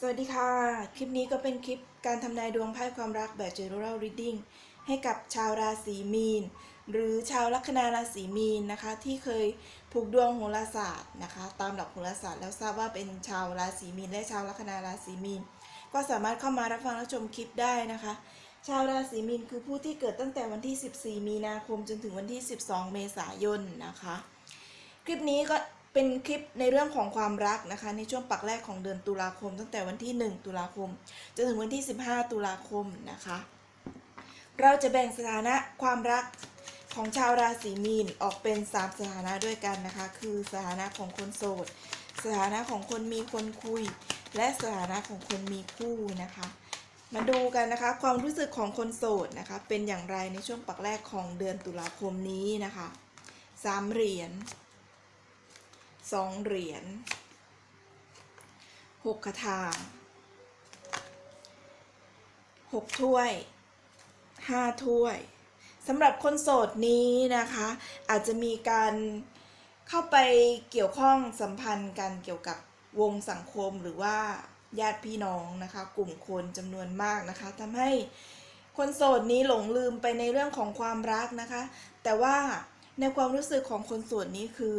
สวัสดีค่ะ คลิปนี้ก็เป็นคลิปการทำนายดวงไพ่ความรักแบบ general reading ให้กับชาวราศีมีน หรือชาวลัคนาราศีมีนนะคะ ที่เคยผูกดวงโหราศาสตร์นะคะ ตามหลักโหราศาสตร์แล้วทราบว่าเป็นชาวราศีมีนและชาวลัคนาราศีมีน ก็สามารถเข้ามารับฟังรับชมคลิปได้นะคะ ชาวราศีมีนคือผู้ที่เกิดตั้งแต่วันที่ 14 มีนาคมจนถึงวันที่ 12 เมษายนนะคะ คลิปนี้ก็ เป็นคลิปในเรื่องของความรักนะคะ ในช่วงปักแรกของเดือนตุลาคม ตั้งแต่วันที่ 1 ตุลาคมจนถึงวันที่ 15 ตุลาคมนะคะ เราจะแบ่งสถานะความรักของชาวราศีมีนออกเป็น 3 สถานะด้วยกันนะคะ คือสถานะของคนโสด สถานะของคนมีคนคุย และสถานะของคนมีคู่นะคะ มาดูกันนะคะ ความรู้สึกของคนโสดนะคะ เป็นอย่างไรในช่วงปักแรกของเดือนตุลาคมนี้นะคะสามเหรียญ สองเหรียญหกคาถาหกถ้วยห้าถ้วยสำหรับคนโสดนี้นะคะ อาจจะมีการเข้าไปเกี่ยวข้องสัมพันธ์กันเกี่ยวกับวงสังคมหรือว่าญาติพี่น้องนะคะ กลุ่มคนจำนวนมากนะคะทำให้คนโสดนี้หลงลืมไปในเรื่องของความรักนะคะ แต่ว่าในความรู้สึกของคนโสดนี้คือ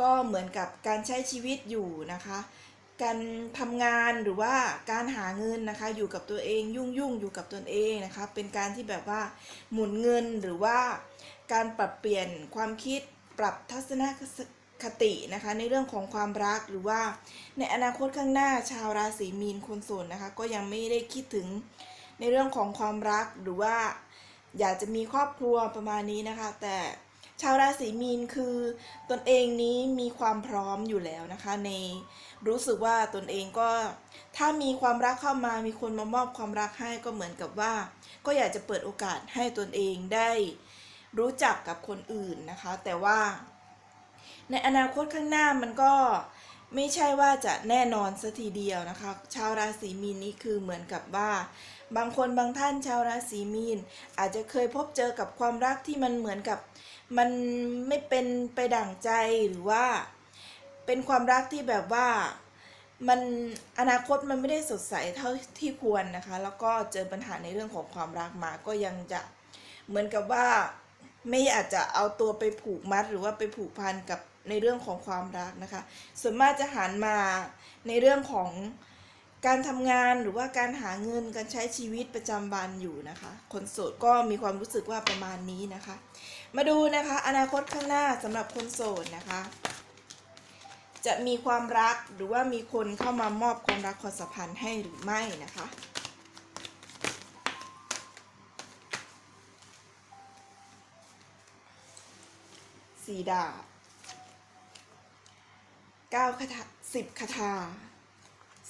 ก็เหมือนกับการใช้ชีวิตอยู่นะคะ การทำงานหรือว่าการหาเงินนะคะ อยู่กับตัวเองยุ่งยุ่งอยู่กับตนเองนะคะ เป็นการที่แบบว่าหมุนเงินหรือว่าการปรับเปลี่ยนความคิดปรับทัศนคตินะคะ ในเรื่องของความรักหรือว่าในอนาคตข้างหน้าชาวราศีมีนคนโสดนะคะ ก็ยังไม่ได้คิดถึงในเรื่องของความรักหรือว่า อยากจะมีครอบครัวประมาณนี้นะคะ แต่ ชาวราศีมีนคือตนเองนี้มีความพร้อมอยู่แล้วนะคะในรู้สึกว่าตนเองก็ถ้ามีความรักเข้ามามีคนมามอบความรักให้ก็เหมือนกับว่า ก็อยากจะเปิดโอกาสให้ตนเองได้รู้จักกับคนอื่นนะคะ แต่ว่า ในอนาคตข้างหน้ามันก็ไม่ใช่ว่าจะแน่นอนสัทีเดียวนะคะ ชาวราศีมีนนี่คือเหมือนกับว่า บางคนบางท่านชาวราศีมีน อาจจะเคยพบเจอกับความรักที่มันเหมือนกับ มันไม่เป็นไปดั่งใจหรือว่า เป็นความรักที่แบบว่ามันอนาคตมันไม่ได้สดใสเท่าที่ควรนะคะ แล้วก็เจอปัญหาในเรื่องของความรักมาก็ยังจะเหมือนกับว่าไม่อาจจะเอาตัวไปผูกมัดหรือว่าไปผูกพันกับในเรื่องของความรักนะคะ ส่วนมากจะหันมาในเรื่องของการทำงานหรือว่าการหาเงินการใช้ชีวิตประจำวันอยู่นะคะ คนโสดก็มีความรู้สึกว่าประมาณนี้นะคะ มาดูนะคะ อนาคตข้างหน้าสำหรับคนโสดนะคะ จะมีความรักหรือว่ามีคนเข้ามามอบความรักความสัมพันธ์ให้หรือไม่นะคะสีดาบเก้าคาถาสิบคาถา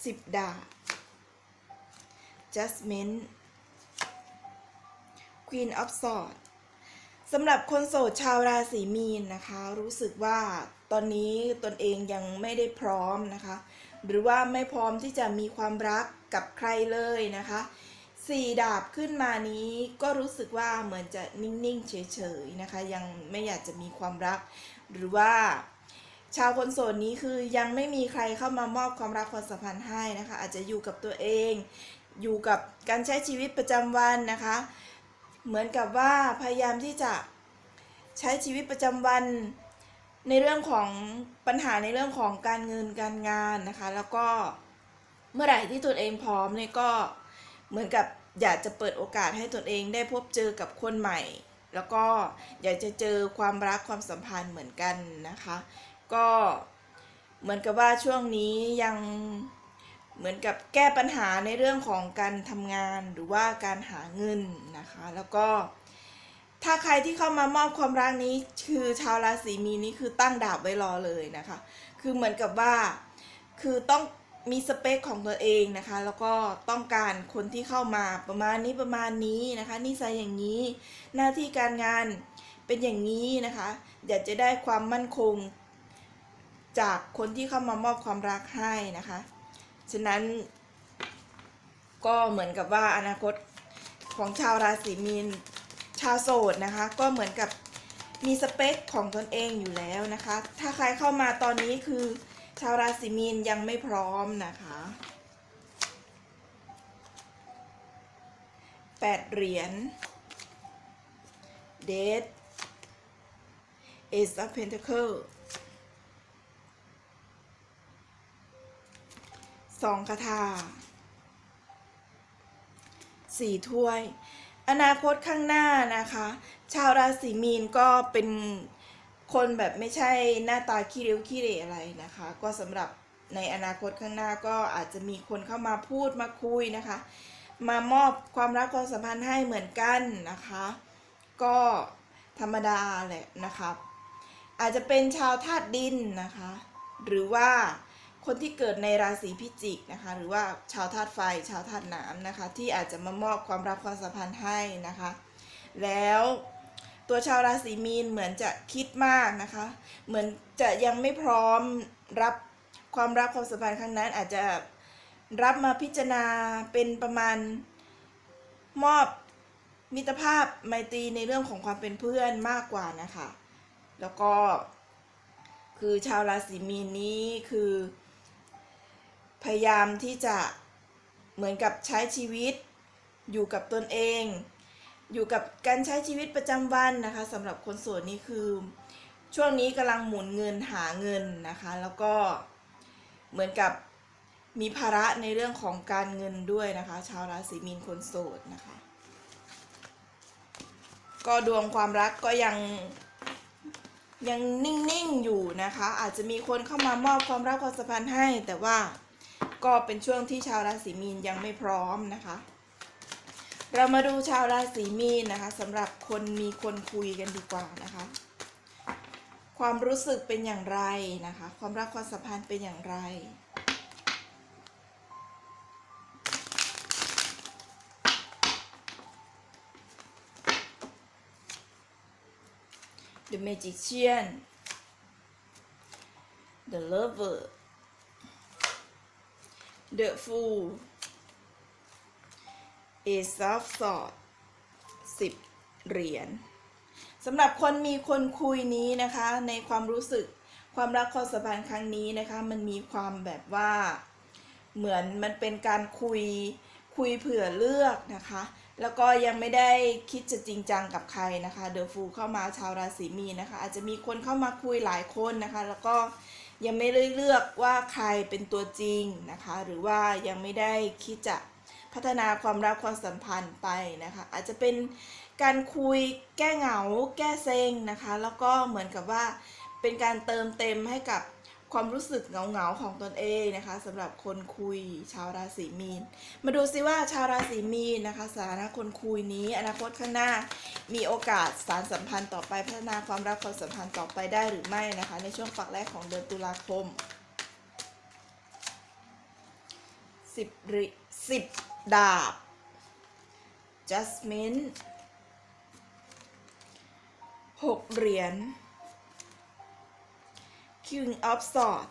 สิบดาบ Judgment Queen of Swords สำหรับคนโสดชาวราศีมีนนะคะ รู้สึกว่าตอนนี้ตนเองยังไม่ได้พร้อมนะคะ หรือว่าไม่พร้อมที่จะมีความรักกับใครเลยนะคะสี่ดาบขึ้นมานี้ก็รู้สึกว่าเหมือนจะนิ่งๆเฉยๆนะคะ ยังไม่อยากจะมีความรัก หรือว่า ชาวคนโสดนี้คือยังไม่มีใครเข้ามามอบความรักความสัมพันธ์ให้นะคะ อาจจะอยู่กับตัวเอง อยู่กับการใช้ชีวิตประจำวันนะคะ เหมือนกับว่าพยายามที่จะใช้ชีวิตประจำวันในเรื่องของปัญหาในเรื่องของการเงินการงานนะคะ แล้วก็เมื่อไหร่ที่ตนเองพร้อมเนี่ยก็เหมือนกับอยากจะเปิดโอกาสให้ตนเองได้พบเจอกับคนใหม่ แล้วก็อยากจะเจอความรักความสัมพันธ์เหมือนกันนะคะ ก็เหมือนกับว่าช่วงนี้ยัง เหมือนกับแก้ปัญหาในเรื่องของการทำงานหรือว่าการหาเงินนะคะ แล้วก็ถ้าใครที่เข้ามามอบความรักนี้คือชาวราศีมีนนี่คือตั้งดาบไว้รอเลยนะคะ คือเหมือนกับว่าคือต้องมีสเปคของตัวเองนะคะ แล้วก็ต้องการคนที่เข้ามาประมาณนี้ประมาณนี้นะคะนิสัยอย่างนี้หน้าที่การงานเป็นอย่างนี้นะคะอยากจะได้ความมั่นคง จากคนที่เข้ามามอบความรักให้นะคะ ฉะนั้นก็เหมือนกับว่าอนาคตของชาวราศีมีนชาวโสดนะคะ ก็เหมือนกับมีสเปคของตนเองอยู่แล้วนะคะ ถ้าใครเข้ามาตอนนี้คือ ชาวราศีมีนยังไม่พร้อมนะคะแปดเหรียญเดทเอ c e of Pentacles สองคาถาสี่ถ้วย อนาคตข้างหน้านะคะ ชาวราศีมีนก็เป็นคนแบบไม่ใช่หน้าตาขี้เริ้วขี้เหร่อะไรนะคะ ก็สำหรับในอนาคตข้างหน้าก็อาจจะมีคนเข้ามาพูดมาคุยนะคะ มามอบความรักความสัมพันธ์ให้เหมือนกันนะคะ ก็ธรรมดาแหละนะครับอาจจะเป็นชาวธาตุดินนะคะ หรือว่า คนที่เกิดในราศีพิจิกนะคะหรือว่าชาวธาตุไฟชาวธาตุน้ำนะคะที่อาจจะมามอบความรักความสัมพันธ์ให้นะคะ แล้วตัวชาวราศีมีนเหมือนจะคิดมากนะคะ เหมือนจะยังไม่พร้อมรับความรักความสัมพันธ์ครั้งนั้น อาจจะรับมาพิจารณาเป็นประมาณมอบมิตรภาพไมตรีในเรื่องของความเป็นเพื่อนมากกว่านะคะ แล้วก็คือชาวราศีมีนนี้คือ พยายามที่จะเหมือนกับใช้ชีวิต อยู่กับตนเอง อยู่กับการใช้ชีวิตประจำวันนะคะสำหรับคนโสดนี่คือ ช่วงนี้กำลังหมุนเงินหาเงินนะคะ แล้วก็เหมือนกับมีภาระในเรื่องของการเงินด้วยนะคะ ชาวราศีมีนคนโสดนะคะ ก็ดวงความรักก็ยังยังนิ่ง ๆ อยู่นะคะ อาจจะมีคนเข้ามามอบความรักความสัมพันธ์ให้แต่ว่า ก็เป็นช่วงที่ชาวราศีมีนยังไม่พร้อมนะคะ เรามาดูชาวราศีมีนนะคะสำหรับคนมีคนคุยกันดีกว่านะคะ ความรู้สึกเป็นอย่างไรนะคะ ความรักความสัมพันธ์เป็นอย่างไร The Magician The Lover The Fool Ace of Swords สิบเหรียญสำหรับคนมีคนคุยนี้นะคะ ในความรู้สึกความรักความสัมพันธ์ครั้งนี้นะคะ มันมีความแบบว่า เหมือนมันเป็นการคุยคุยเผื่อเลือกนะคะ แล้วก็ยังไม่ได้คิดจะจริงจังกับใครนะคะ เดอะฟูเข้ามาชาวราศีมีนนะคะ อาจจะมีคนเข้ามาคุยหลายคนนะคะ แล้วก็ ยังไม่ได้เลือกว่าใครเป็นตัวจริงนะคะ หรือว่ายังไม่ได้คิดจะพัฒนาความรักความสัมพันธ์ไปนะคะ อาจจะเป็นการคุยแก้เหงา แก้เซ็งนะคะ แล้วก็เหมือนกับว่าเป็นการเติมเต็มให้กับ ความรู้สึกเหงาๆของตนเองนะคะสำหรับคนคุยชาวราศีมีน มาดูซิว่าชาวราศีมีนนะคะสถานะคนคุยนี้ อนาคตข้างหน้ามีโอกาสสารสัมพันธ์ต่อไปพัฒนาความรักความสัมพันธ์ต่อไปได้หรือไม่นะคะ ในช่วงฝักแรกของเดือนตุลาคมสิบริสิบดาบ Jasmine หกเหรียญ King of Swords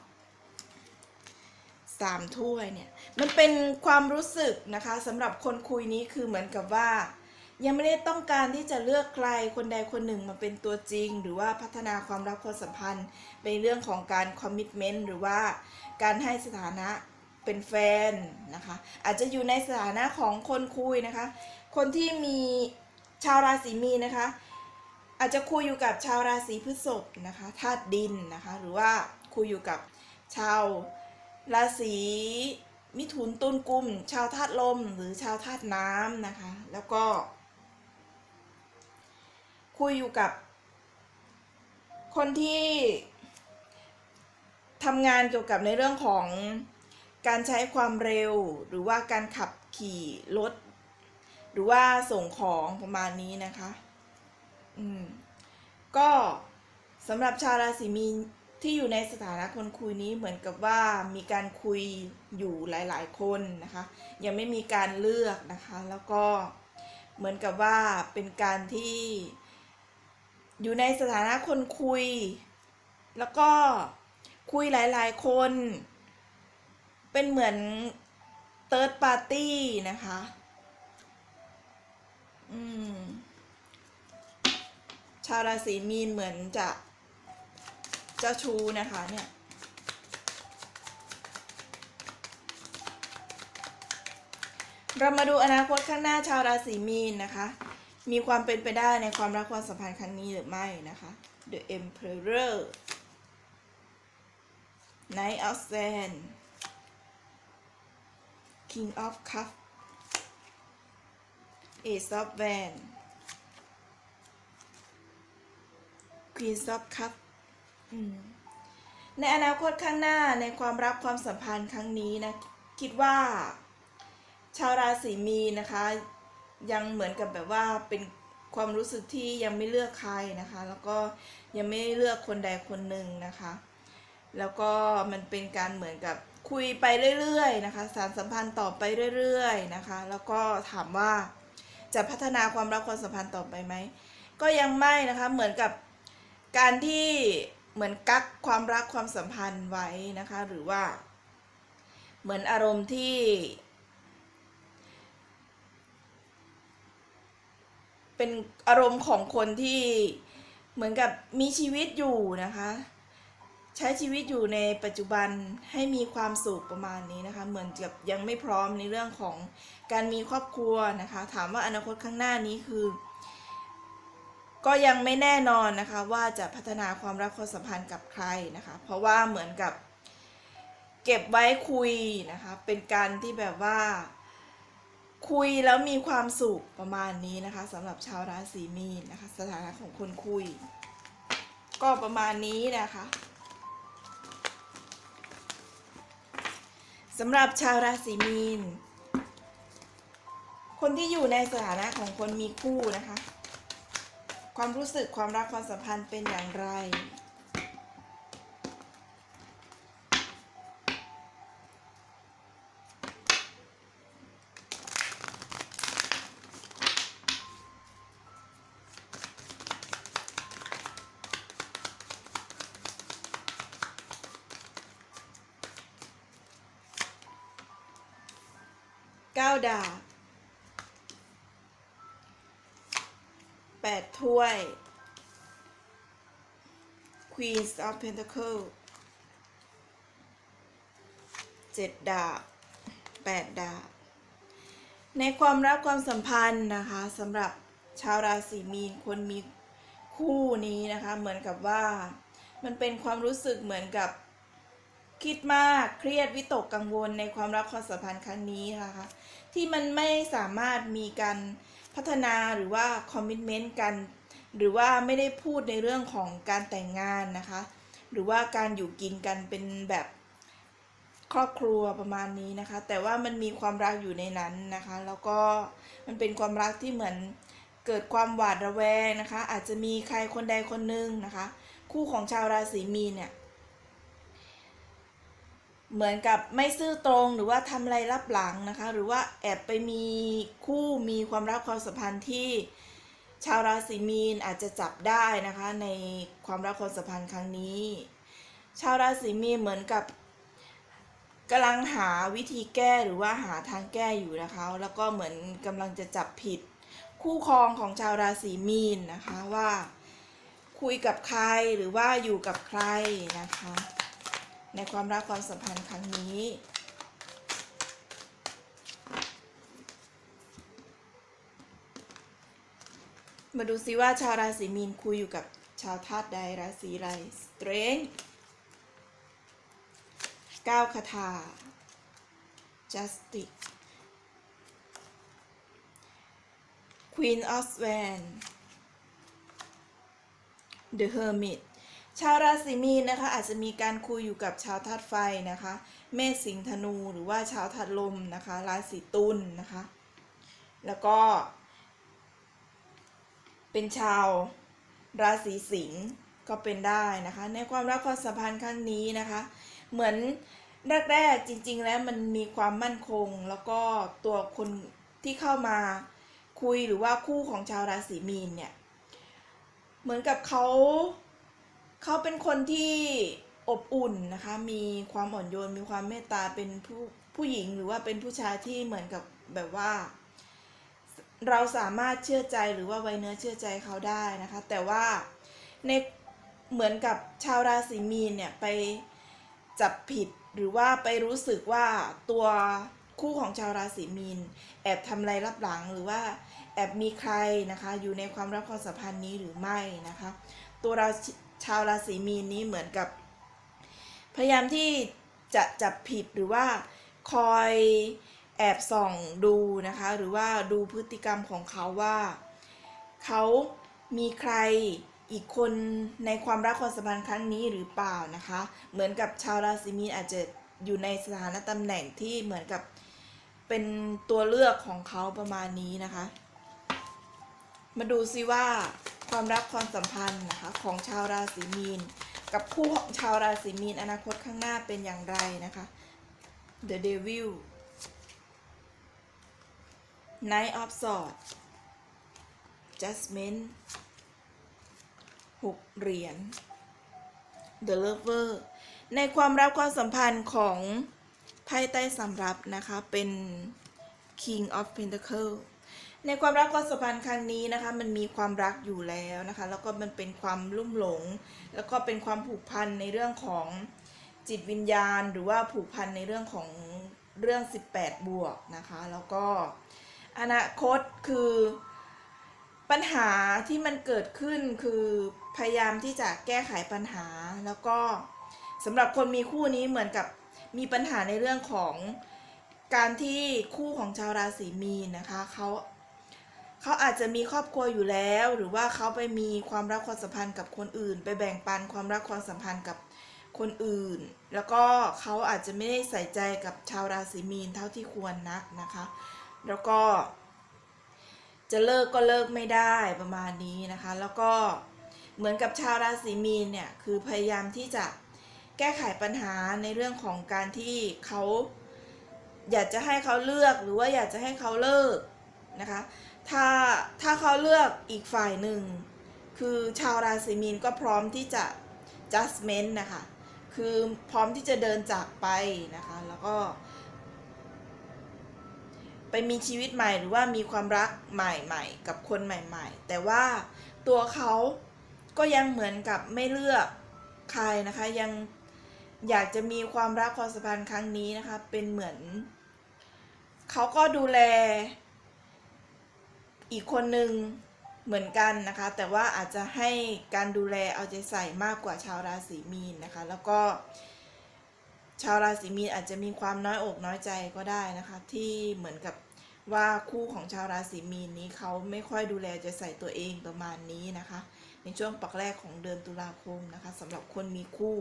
สามถ้วยเนี่ย มันเป็นความรู้สึกนะคะสำหรับคนคุยนี้คือเหมือนกับว่า ยังไม่ได้ต้องการที่จะเลือกใครคนใดคนหนึ่งมาเป็นตัวจริง หรือว่าพัฒนาความรักความสัมพันธ์เป็นเรื่องของการคอมมิชเมนต์หรือว่าการให้สถานะเป็นแฟนนะคะ อาจจะอยู่ในสถานะของคนคุยนะคะ คนที่มีชาวราศีมีนะคะ อาจจะคุยอยู่กับชาวราศีพฤษภนะคะธาตุดินนะคะหรือว่าคุยอยู่กับชาวราศีมิถุนตุลกุม ชาวธาตุลมหรือชาวธาตุน้ำนะคะ แล้วก็ คุยอยู่กับ คนที่ทำงานเกี่ยวกับในเรื่องของการใช้ความเร็ว หรือว่าการขับขี่รถ หรือว่าส่งของประมาณนี้นะคะ อืม ก็สำหรับชาวราศีมีนที่อยู่ในสถานะคนคุยนี้เหมือนกับว่ามีการคุยอยู่หลาย ๆ คนนะคะ ยังไม่มีการเลือกนะคะ แล้วก็เหมือนกับว่าเป็นการที่ อยู่ในสถานะคนคุย แล้วก็คุยหลาย ๆ คน เป็นเหมือนเติร์ดปาร์ตี้นะคะ อืม ชาวราศีมีนเหมือนจะจ้าชู้นะคะเนี่ยเรามาดูอนาคตข้างหน้าชาวราศีมีนนะคะ มีความเป็นไปได้ในความรักความสัมพันธ์ครั้งนี้หรือไม่นะคะ The Emperor Knight of Sand King of Cup Ace of Wands Queen of Cup อืมในอนาคตข้างหน้าในความรักความสัมพันธ์ครั้งนี้นะ คิดว่า ชาวราศีมีนนะคะ ยังเหมือนกับแบบว่าเป็นความรู้สึกที่ยังไม่เลือกใครนะคะ แล้วก็ยังไม่เลือกคนใดคนหนึ่งนะคะ แล้วก็มันเป็นการเหมือนกับคุยไปเรื่อยๆนะคะ สารสัมพันธ์ต่อไปเรื่อยๆนะคะ แล้วก็ถามว่าจะพัฒนาความรักความสัมพันธ์ต่อไปไหม ก็ยังไม่นะคะ เหมือนกับ การที่เหมือนกักความรักความสัมพันธ์ไว้นะคะ หรือว่า เหมือนอารมณ์ที่ เป็นอารมณ์ของคนที่เหมือนกับมีชีวิตอยู่นะคะ ใช้ชีวิตอยู่ในปัจจุบันให้มีความสุขประมาณนี้นะคะ เหมือนกับยังไม่พร้อมในเรื่องของการมีครอบครัวนะคะ ถามว่าอนาคตข้างหน้านี้คือ ก็ยังไม่แน่นอนนะคะว่าจะพัฒนาความรักความสัมพันธ์กับใครนะคะ เพราะว่าเหมือนกับเก็บไว้คุยนะคะ เป็นการที่แบบว่า คุยแล้วมีความสุขประมาณนี้นะคะสำหรับชาวราศีมีนนะคะ สถานะของคนคุย ก็ประมาณนี้นะคะสำหรับชาวราศีมีน คนที่อยู่ในสถานะของคนมีคู่นะคะ ความรู้สึกความรักความสัมพันธ์เป็นอย่างไรเก้าดาบ ดถ้วย Queens of Pentacle เจ็ดดาบแปดดาบ ในความรักความสัมพันธ์นะคะสำหรับชาวราศีมีนคนมีคู่นี้นะคะเหมือนกับว่ามันเป็นความรู้สึกเหมือนกับคิดมากเครียดวิตกกังวลในความรักความสัมพันธ์ครั้งนี้นะคะ ที่มันไม่สามารถมีการ พัฒนาหรือว่าคอมมิชเมนต์กัน หรือว่าไม่ได้พูดในเรื่องของการแต่งงานนะคะ หรือว่าการอยู่กินกันเป็นแบบครอบครัวประมาณนี้นะคะ แต่ว่ามันมีความรักอยู่ในนั้นนะคะ แล้วก็มันเป็นความรักที่เหมือนเกิดความหวาดระแวงนะคะ อาจจะมีใครคนใดคนหนึ่งนะคะ คู่ของชาวราศีมีนเนี่ย เหมือนกับไม่ซื่อตรงหรือว่าทำอะไรลับหลังนะคะ หรือว่าแอบไปมีคู่มีความรักความสัมพันธ์ที่ชาวราศีมีนอาจจะจับได้นะคะ ในความรักความสัมพันธ์ครั้งนี้ ชาวราศีมีนเหมือนกับกำลังหาวิธีแก้หรือว่าหาทางแก้อยู่นะคะ แล้วก็เหมือนกำลังจะจับผิด คู่ครองของชาวราศีมีนนะคะว่า คุยกับใครหรือว่าอยู่กับใครนะคะ ในความรักความสัมพันธ์ครั้งนี้ มาดูซิว่าชาวราศีมีนคุยอยู่กับชาวธาตุใดราศีไร Strength ก้าวคาถา Justice Queen of Swan The Hermit ชาวราศีมีนนะคะอาจจะมีการคุยอยู่กับชาวธาตุไฟนะคะ เมษสิงห์ธนูหรือว่าชาวธาตุลมนะคะราศีตุลนะคะ แล้วก็ เป็นชาวราศีสิงห์ก็เป็นได้นะคะ ในความรักความสัมพันธ์ครั้งนี้นะคะ เหมือนแรกๆจริง ๆ แล้วมันมีความมั่นคง แล้วก็ตัวคนที่เข้ามาคุยหรือว่าคู่ของชาวราศีมีนเนี่ยเหมือนกับเขา เขาเป็นคนที่อบอุ่นนะคะ มีความอ่อนโยน มีความเมตตา เป็นผู้ผู้หญิงหรือว่าเป็นผู้ชายที่เหมือนกับแบบว่า เราสามารถเชื่อใจหรือว่าไว้เนื้อเชื่อใจเขาได้นะคะ แต่ว่าในเหมือนกับชาวราศีมีนเนี่ยไปจับผิดหรือว่าไปรู้สึกว่าตัวคู่ของชาวราศีมีน แอบทำอะไรรับหลังหรือว่าแอบมีใครนะคะ อยู่ในความรักความสัมพันธ์นี้หรือไม่นะคะ ตัวเรา ชาวราศีมีนนี้เหมือนกับ พยายามที่จะจับผิดหรือว่าคอยแอบส่องดูนะคะ หรือว่าดูพฤติกรรมของเขาว่า เขามีใครอีกคนในความรักความสัมพันธ์ครั้งนี้หรือเปล่านะคะ เหมือนกับชาวราศีมีนอาจจะอยู่ในสถานะตำแหน่งที่เหมือนกับเป็นตัวเลือกของเขาประมาณนี้นะคะ มาดูซิว่า ความรักความสัมพันธ์นะคะของชาวราศีมีน กับคู่ของชาวราศีมีนอนาคตข้างหน้าเป็นอย่างไรนะคะ The Devil Knight of Swords Judgment หกเหรียญ The Lover ในความรักความสัมพันธ์ของไพ่ใต้สำรับนะคะ เป็น King of Pentacle ในความรักความสัมพันธ์ครั้งนี้นะคะ มันมีความรักอยู่แล้วนะคะ แล้วก็มันเป็นความลุ่มหลง แล้วก็เป็นความผูกพันในเรื่องของจิตวิญญาณ หรือว่าผูกพันในเรื่องของเรื่อง 18 บวกนะคะ แล้วก็อนาคตคือปัญหาที่มันเกิดขึ้นคือพยายามที่จะแก้ไขปัญหา แล้วก็สำหรับคนมีคู่นี้เหมือนกับมีปัญหาในเรื่องของการที่คู่ของชาวราศีมีนนะคะเขา เขาอาจจะมีครอบครัวอยู่แล้ว หรือว่าเขาไปมีความรักความสัมพันธ์กับคนอื่น ไปแบ่งปันความรักความสัมพันธ์กับคนอื่น แล้วก็เขาอาจจะไม่ได้ใส่ใจกับชาวราศีมีนเท่าที่ควรนักนะคะ แล้วก็ จะเลิกก็เลิกไม่ได้ประมาณนี้นะคะ แล้วก็เหมือนกับชาวราศีมีนเนี่ยคือพยายามที่จะแก้ไขปัญหาในเรื่องของการที่เขาอยากจะให้เขาเลือกหรือว่าอยากจะให้เขาเลิกนะคะ ถ้าถ้าเขาเลือกอีกฝ่ายหนึ่ง คือชาวราศีมีนก็พร้อมที่จะ judgment นะคะ คือพร้อมที่จะเดินจากไปนะคะ แล้วก็ ไปมีชีวิตใหม่หรือว่ามีความรักใหม่ๆ กับคนใหม่ๆ แต่ว่าตัวเขาก็ยังเหมือนกับไม่เลือกใครนะคะ ยังอยากจะมีความรักความสัมพันธ์ครั้งนี้นะคะ เป็นเหมือน เขาก็ดูแล อีกคนหนึ่งเหมือนกันนะคะ แต่ว่าอาจจะให้การดูแลเอาใจใส่มากกว่าชาวราศีมีนนะคะ แล้วก็ ชาวราศีมีนอาจจะมีความน้อยอกน้อยใจก็ได้นะคะ ที่เหมือนกับว่าคู่ของชาวราศีมีนนี้เขาไม่ค่อยดูแลใจะใส่ตัวเองประมาณนี้นะคะ ในช่วงปักแรกของเดือนตุลาคมนะคะสำหรับคนมีคู่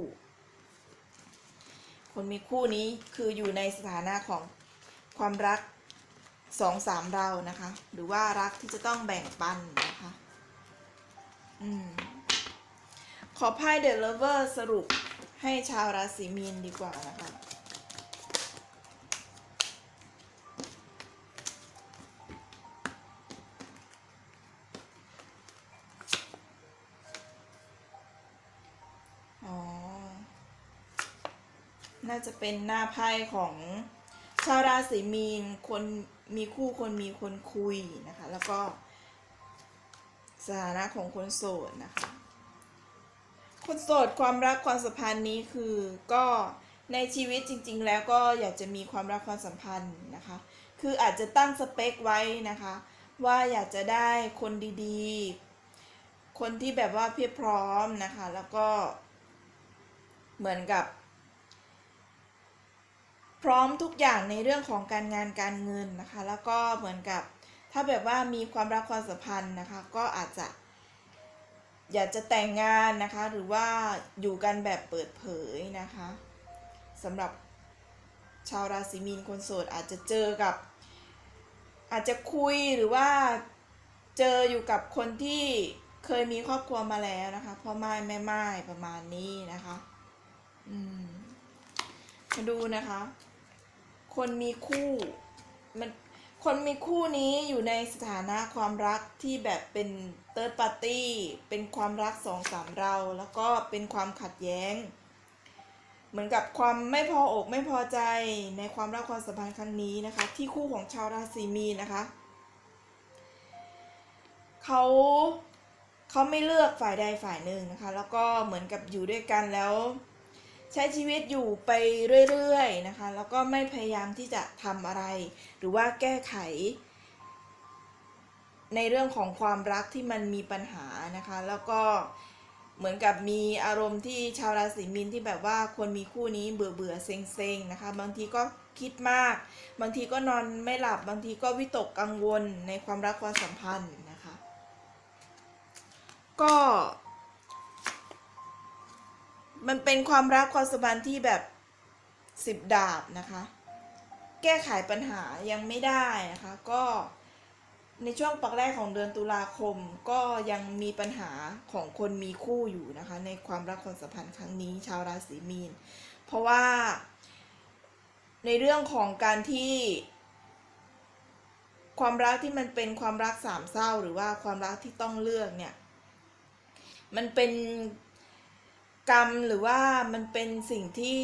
คนมีคู่นี้คืออยู่ในสถานะของความรัก สองสามเรานะคะ หรือว่ารักที่จะต้องแบ่งปันนะคะอืมขอไพ่เดลเวอร์สรุปให้ชาวราศีมีนดีกว่านะคะอ๋อน่าจะเป็นหน้าไพ่ของ ชาวราศีมีนคนมีคู่คนมีคนคุยนะคะ แล้วก็สถานะของคนโสดนะคะ คนโสดความรักความสัมพันธ์นี้คือก็ในชีวิตจริง ๆ แล้วก็อยากจะมีความรักความสัมพันธ์นะคะ คืออาจจะตั้งสเปคไว้นะคะ ว่าอยากจะได้คนดีๆ คนที่แบบว่าเพียบพร้อมนะคะ แล้วก็เหมือนกับ พร้อมทุกอย่างในเรื่องของการงานการเงินนะคะ แล้วก็เหมือนกับถ้าแบบว่ามีความรักความสัมพันธ์นะคะ ก็อาจจะ อยากจะแต่งงานนะคะ หรือว่าอยู่กันแบบเปิดเผยนะคะสำหรับชาวราศีมีนคนโสดอาจจะเจอกับ อาจจะคุยหรือว่าเจออยู่กับคนที่เคยมีครอบครัวมาแล้วนะคะพ่อไม้แม่ไม้ประมาณนี้นะคะ อืมมาดูนะคะ คนมีคู่มันคนมีคู่นี้อยู่ในสถานะความรักที่แบบเป็นเติร์ดปาร์ตี้เป็นความรักสองสามเรา แล้วก็เป็นความขัดแย้ง เหมือนกับความไม่พออกไม่พอใจในความรักความสัมพันธ์ครั้งนี้นะคะ ที่คู่ของชาวราศีมีนนะคะเขาเขาไม่เลือกฝ่ายใดฝ่ายหนึ่งนะคะ แล้วก็เหมือนกับอยู่ด้วยกันแล้ว ใช้ชีวิตอยู่ไปเรื่อยๆนะคะ แล้วก็ไม่พยายามที่จะทำอะไร หรือว่าแก้ไข ในเรื่องของความรักที่มันมีปัญหานะคะ แล้วก็เหมือนกับมีอารมณ์ที่ชาวราศีมีนที่แบบว่าคนมีคู่นี้เบื่อเบื่อๆเซ็งเซ็งๆนะคะ บางทีก็คิดมาก บางทีก็นอนไม่หลับ บางทีก็วิตกกังวลในความรักความสัมพันธ์นะคะ ก็ มันเป็นความรักความสัมพันธ์ที่แบบสิบดาบนะคะ แก้ไขปัญหายังไม่ได้นะคะ ก็ในช่วงปักแรกของเดือนตุลาคมก็ยังมีปัญหาของคนมีคู่อยู่นะคะ ในความรักความสัมพันธ์ครั้งนี้ชาวราศีมีน เพราะว่า ในเรื่องของการที่ ความรักที่มันเป็นความรักสามเศร้าหรือว่าความรักที่ต้องเลือกเนี่ย มันเป็น กรรมหรือว่ามันเป็นสิ่งที่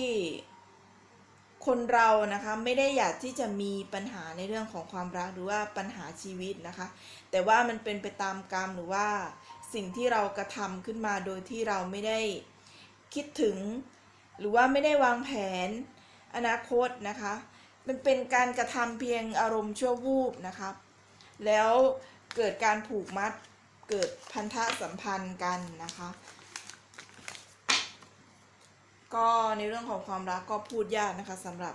คนเรานะคะไม่ได้อยากที่จะมีปัญหาในเรื่องของความรักหรือว่าปัญหาชีวิตนะคะ แต่ว่ามันเป็นไปตามกรรมหรือว่าสิ่งที่เรากระทำขึ้นมาโดยที่เราไม่ได้คิดถึง หรือว่าไม่ได้วางแผนอนาคตนะคะ มันเป็นการกระทำเพียงอารมณ์ชั่ววูบนะคะแล้วเกิดการผูกมัดเกิดพันธะสัมพันธ์กันนะคะ ก็ในเรื่องของความรักก็พูดยากนะคะสำหรับ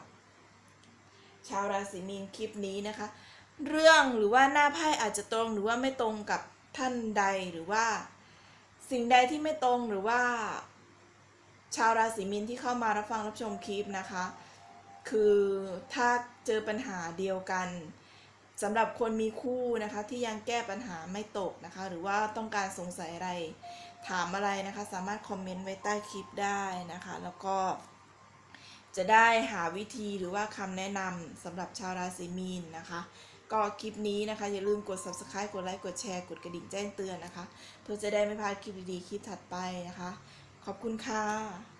ชาวราศีมีนคลิปนี้นะคะ เรื่องหรือว่าหน้าไพ่อาจจะตรงหรือว่าไม่ตรงกับท่านใดหรือว่า สิ่งใดที่ไม่ตรงหรือว่า ชาวราศีมีนที่เข้ามารับฟังรับชมคลิปนะคะ คือถ้าเจอปัญหาเดียวกันสำหรับคนมีคู่นะคะที่ยังแก้ปัญหาไม่ตกนะคะ หรือว่าต้องการสงสัยอะไร ถามอะไรนะคะสามารถคอมเมนต์ไว้ใต้คลิปได้นะคะ แล้วก็จะได้หาวิธีหรือว่าคำแนะนำสำหรับชาวราศีมีนนะคะ ก็คลิปนี้นะคะ อย่าลืมกด subscribe กดไลค์กดแชร์กดกระดิ่งแจ้งเตือนนะคะ เพื่อจะได้ไม่พลาดคลิปดีๆ คลิปถัดไปนะคะ ขอบคุณค่ะ